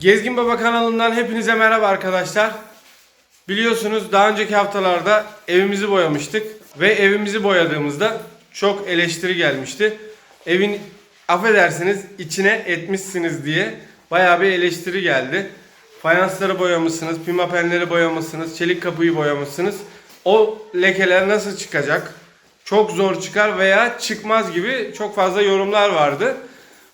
Gezgin Baba kanalından hepinize merhaba arkadaşlar. Biliyorsunuz daha önceki haftalarda evimizi boyamıştık ve evimizi boyadığımızda çok eleştiri gelmişti. Evin affedersiniz içine etmişsiniz diye bayağı bir eleştiri geldi. Fayansları boyamışsınız, pimapenleri boyamışsınız, çelik kapıyı boyamışsınız. O lekeler nasıl çıkacak? Çok zor çıkar veya çıkmaz gibi çok fazla yorumlar vardı.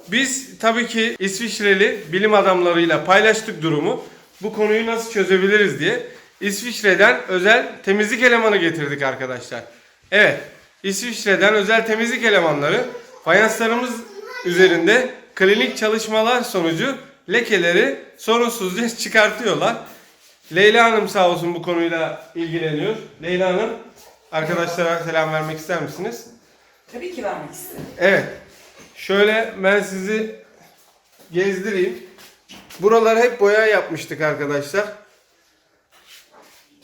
Biz tabii ki İsviçreli bilim adamlarıyla paylaştık durumu. Bu konuyu nasıl çözebiliriz diye. İsviçre'den özel temizlik elemanı getirdik arkadaşlar. Evet, İsviçre'den özel temizlik elemanları fayanslarımız üzerinde klinik çalışmalar sonucu lekeleri sorunsuzca çıkartıyorlar. Leyla Hanım sağ olsun bu konuyla ilgileniyor. Leyla Hanım arkadaşlara selam vermek ister misiniz? Tabii ki vermek isterim. Evet. Şöyle ben sizi gezdireyim. Buralar hep boya yapmıştık arkadaşlar.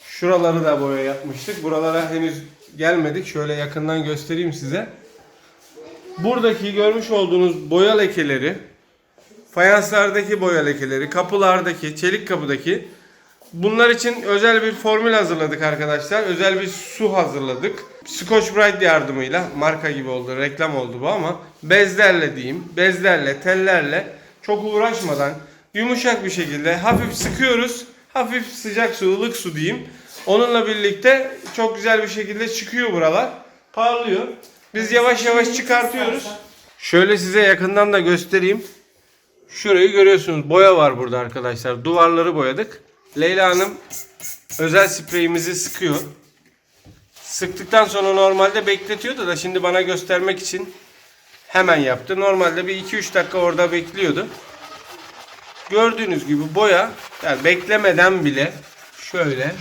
Şuraları da boya yapmıştık. Buralara henüz gelmedik. Şöyle yakından göstereyim size. Buradaki görmüş olduğunuz boya lekeleri, fayanslardaki boya lekeleri, kapılardaki, çelik kapıdaki Bunlar için özel bir formül hazırladık arkadaşlar. Özel bir su hazırladık. Scotch Brite yardımıyla marka gibi oldu, reklam oldu bu ama bezlerle diyeyim, bezlerle, tellerle çok uğraşmadan yumuşak bir şekilde hafif sıkıyoruz. Hafif sıcak su, ılık su diyeyim. Onunla birlikte çok güzel bir şekilde çıkıyor buralar. Parlıyor. Biz yavaş yavaş çıkartıyoruz. Şöyle size yakından da göstereyim. Şurayı görüyorsunuz. Boya var burada arkadaşlar. Duvarları boyadık. Leyla Hanım özel spreyimizi sıkıyor. Sıktıktan sonra normalde bekletiyordu da şimdi bana göstermek için hemen yaptı. Normalde bir 2-3 dakika orada bekliyordu. Gördüğünüz gibi boya yani beklemeden bile şöyle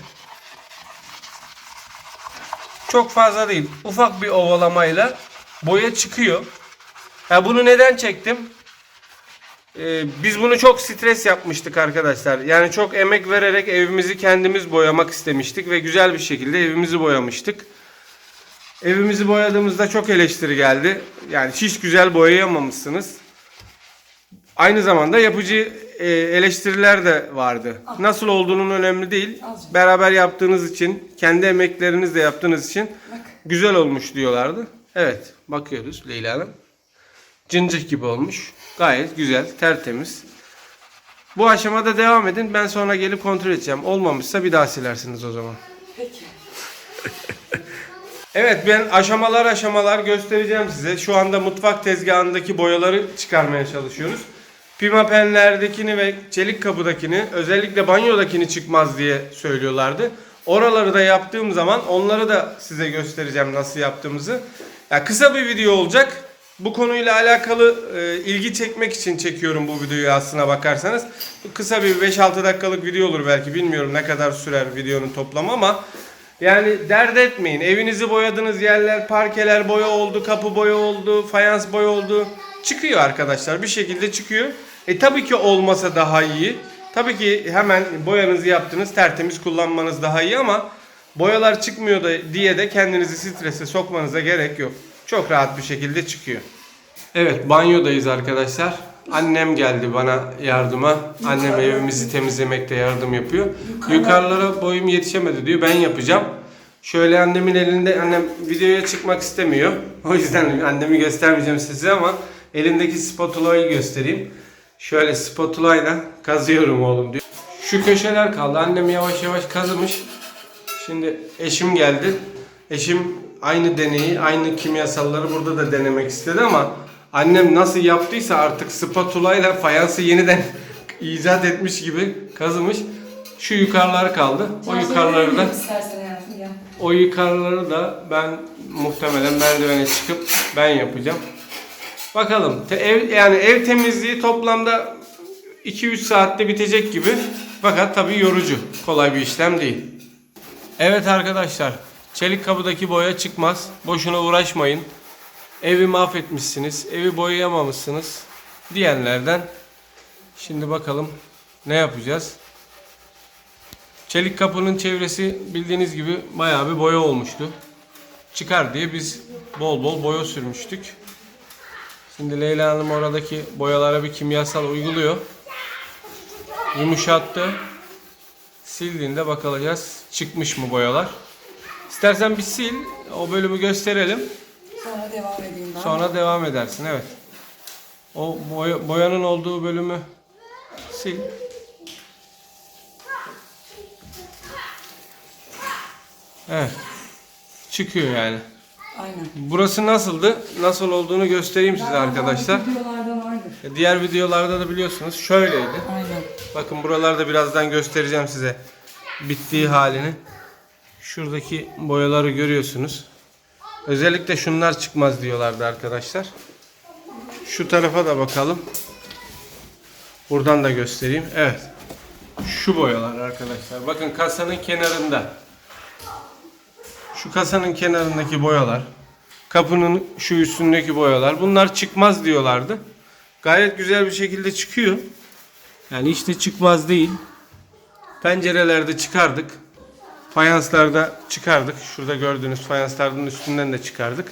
çok fazla değil. Ufak bir ovalamayla boya çıkıyor. Ya bunu neden çektim? Ee, biz bunu çok stres yapmıştık arkadaşlar. Yani çok emek vererek evimizi kendimiz boyamak istemiştik ve güzel bir şekilde evimizi boyamıştık. Evimizi boyadığımızda çok eleştiri geldi. Yani hiç güzel boyayamamışsınız. Aynı zamanda yapıcı e, eleştiriler de vardı. Nasıl olduğunun önemli değil. Beraber yaptığınız için, kendi emeklerinizle yaptığınız için güzel olmuş diyorlardı. Evet, bakıyoruz Leyla Hanım. Cıncık gibi olmuş. Gayet güzel, tertemiz. Bu aşamada devam edin. Ben sonra gelip kontrol edeceğim. Olmamışsa bir daha silersiniz o zaman. Peki. Evet ben aşamalar aşamalar göstereceğim size. Şu anda mutfak tezgahındaki boyaları çıkarmaya çalışıyoruz. Pimapenlerdekini ve çelik kapıdakini özellikle banyodakini çıkmaz diye söylüyorlardı. Oraları da yaptığım zaman onları da size göstereceğim nasıl yaptığımızı. Ya kısa bir video olacak. Bu konuyla alakalı e, ilgi çekmek için çekiyorum bu videoyu aslına bakarsanız. Kısa bir 5-6 dakikalık video olur belki bilmiyorum ne kadar sürer videonun toplamı ama yani dert etmeyin. Evinizi boyadığınız yerler, parkeler boya oldu, kapı boya oldu, fayans boya oldu. Çıkıyor arkadaşlar. Bir şekilde çıkıyor. E tabii ki olmasa daha iyi. Tabii ki hemen boyanızı yaptınız, tertemiz kullanmanız daha iyi ama boyalar çıkmıyor da diye de kendinizi strese sokmanıza gerek yok. Çok rahat bir şekilde çıkıyor. Evet, banyodayız arkadaşlar. Annem geldi bana yardıma. Annem evimizi temizlemekte yardım yapıyor. Yukarılara boyum yetişemedi diyor. Ben yapacağım. Şöyle annemin elinde annem videoya çıkmak istemiyor. O yüzden annemi göstermeyeceğim size ama elindeki spatulayı göstereyim. Şöyle spatulayla kazıyorum oğlum diyor. Şu köşeler kaldı. Annem yavaş yavaş kazımış. Şimdi eşim geldi. Eşim aynı deneyi, aynı kimyasalları burada da denemek istedi ama annem nasıl yaptıysa artık spatula ile fayansı yeniden icat etmiş gibi kazımış. Şu yukarılar kaldı. O yukarıları da o yukarıları da ben muhtemelen merdivene çıkıp ben yapacağım. Bakalım. Te- ev yani ev temizliği toplamda 2-3 saatte bitecek gibi. Fakat tabii yorucu. Kolay bir işlem değil. Evet arkadaşlar. Çelik kapıdaki boya çıkmaz. Boşuna uğraşmayın. Evi mahvetmişsiniz. Evi boyayamamışsınız. Diyenlerden. Şimdi bakalım ne yapacağız. Çelik kapının çevresi bildiğiniz gibi bayağı bir boya olmuştu. Çıkar diye biz bol bol boya sürmüştük. Şimdi Leyla Hanım oradaki boyalara bir kimyasal uyguluyor. yumuşattı. Sildiğinde bakacağız çıkmış mı boyalar. İstersen bir sil, o bölümü gösterelim. Sonra devam edeyim ben. Sonra devam edersin, evet. O boya- boyanın olduğu bölümü sil. Evet. Çıkıyor yani. Aynen. Burası nasıldı? Nasıl olduğunu göstereyim size arkadaşlar. Videolarda vardır. Diğer videolarda da biliyorsunuz şöyleydi. Aynen. Bakın buralarda birazdan göstereceğim size bittiği halini. Şuradaki boyaları görüyorsunuz. Özellikle şunlar çıkmaz diyorlardı arkadaşlar. Şu tarafa da bakalım. Buradan da göstereyim. Evet. Şu boyalar arkadaşlar. Bakın kasanın kenarında. Şu kasanın kenarındaki boyalar. Kapının şu üstündeki boyalar. Bunlar çıkmaz diyorlardı. Gayet güzel bir şekilde çıkıyor. Yani işte çıkmaz değil. Pencerelerde çıkardık. Fayanslarda çıkardık. Şurada gördüğünüz fayansların üstünden de çıkardık.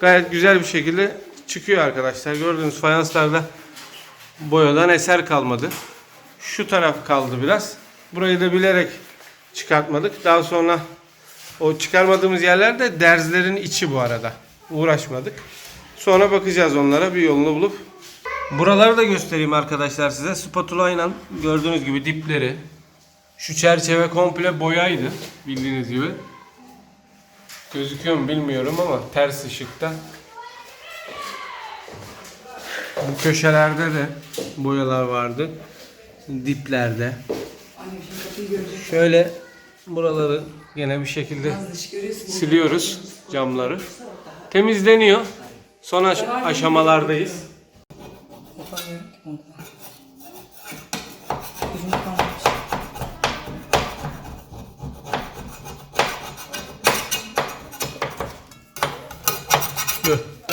Gayet güzel bir şekilde çıkıyor arkadaşlar. Gördüğünüz fayanslarda boyadan eser kalmadı. Şu taraf kaldı biraz. Burayı da bilerek çıkartmadık. Daha sonra o çıkarmadığımız yerlerde derzlerin içi bu arada. Uğraşmadık. Sonra bakacağız onlara bir yolunu bulup. Buraları da göstereyim arkadaşlar size. Spatula ile gördüğünüz gibi dipleri. Şu çerçeve komple boyaydı bildiğiniz gibi. Gözüküyor mu bilmiyorum ama ters ışıkta. Bu köşelerde de boyalar vardı. Diplerde. Şöyle buraları gene bir şekilde siliyoruz camları. Temizleniyor. Son aş- aşamalardayız.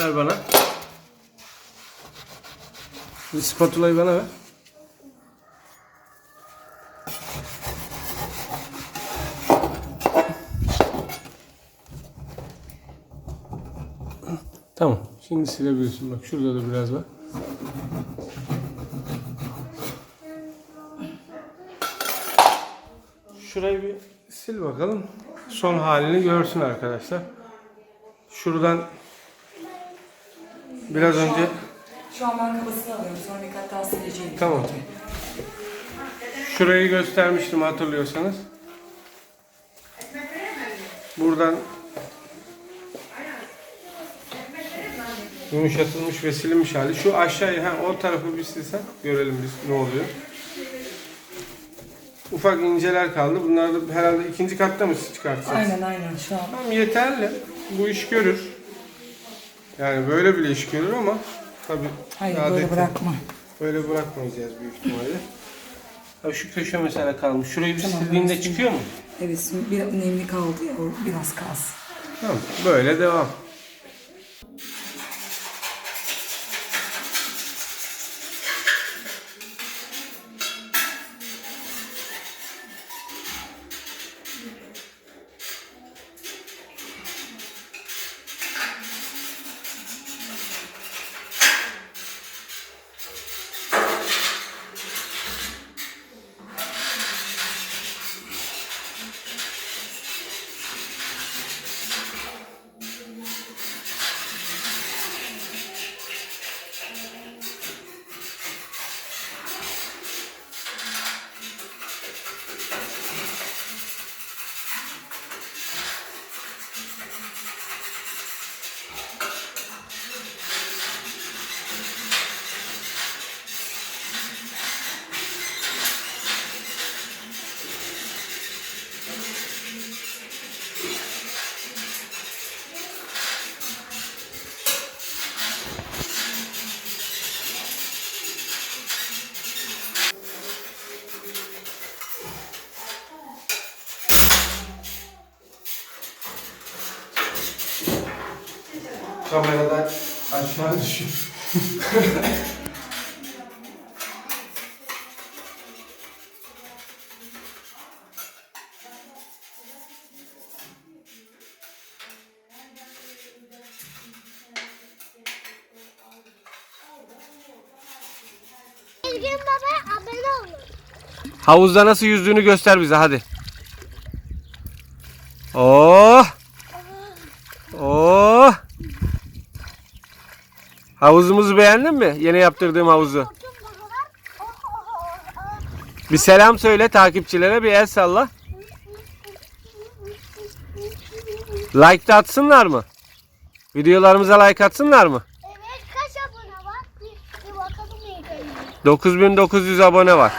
Ver bana. Bir spatulayı bana ver. Tamam. Şimdi silebiliyorsun. Bak şurada da biraz var. Şurayı bir sil bakalım. Son halini görsün arkadaşlar. Şuradan biraz önce Şu an ben kabasını alıyorum. Sonra bir kat daha sileceğim. Tamam. Şurayı göstermiştim hatırlıyorsanız. Buradan yumuşatılmış ve silinmiş hali. Şu aşağıya ha, o tarafı bir silsen görelim biz ne oluyor. Ufak inceler kaldı. Bunlar da herhalde ikinci katta mı çıkartacağız? Aynen aynen şu an. Tamam yeterli. Bu iş görür. Yani böyle bile iş görür ama tabii Hayır böyle bırakma. Böyle bırakmayacağız büyük ihtimalle. Abi şu köşe mesela kalmış. Şurayı bir Tamam, sildiğinde ben çıkıyor mu? Evet şimdi bir nemli kaldı ya o biraz kalsın. Tamam. Böyle devam. Kameradan aşağı. Bilgin abone olun. Havuzda nasıl yüzdüğünü göster bize hadi. Oh! Havuzumuzu beğendin mi? Yeni yaptırdığım havuzu. Bir selam söyle takipçilere bir el salla. Like de atsınlar mı? Videolarımıza like atsınlar mı? Evet kaç abone var? Bir, bir bakalım iyi 9900 abone var.